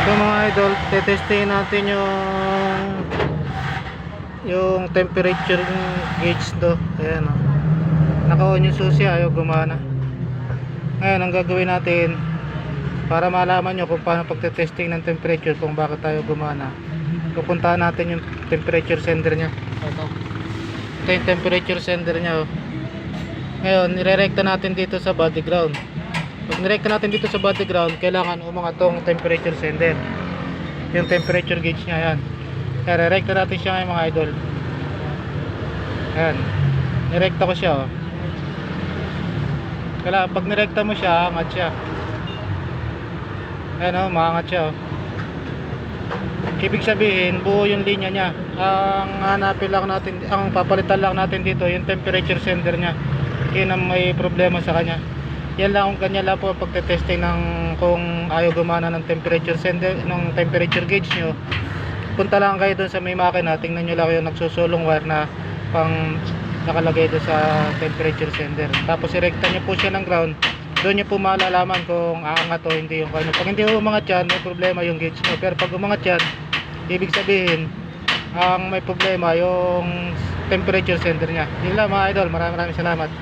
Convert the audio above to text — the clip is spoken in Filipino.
So mga idol, tetestingin natin yung yung temperature gauge do. Ayan o. Naka-on yung susi, ayaw gumana. Ngayon, ang gagawin natin para malaman nyo kung paano pagtetesting ng temperature kung bakit tayo gumana. Pupuntahan natin yung temperature sender nya. Ito. Ito yung temperature sender nya. Oh. Ngayon, nirerekta natin dito sa body ground. Pag nirekta natin dito sa body ground, kailangan umangat tong temperature sender. Yung temperature gauge niya yan. Kaya rerekta natin siya ngayon mga idol. Ayan. Nirekta ko siya oh. Kailangan pag nirekta mo siya, angat siya. Ayan oh, maangat siya oh. Ibig sabihin, buo yung linya niya. Ang hanapin lang natin, ang papalitan lang natin dito, yung temperature sender niya. Yun ang may problema sa kanya. Yan lang kung ganyan lang po pagtetesting ng kung ayaw gumana ng temperature sender, ng temperature gauge nyo. Punta lang kayo doon sa may makina, tingnan nyo lang yung nagsusulong wire na pang nakalagay doon sa temperature sender. Tapos irekta nyo po siya ng ground. Doon nyo po malalaman kung aangat o hindi yung kano. Pag hindi umangat yan, may problema yung gauge nyo. Pero pag umangat yan, ibig sabihin, ang may problema yung temperature sender niya. Yun lang mga idol, maraming maraming salamat.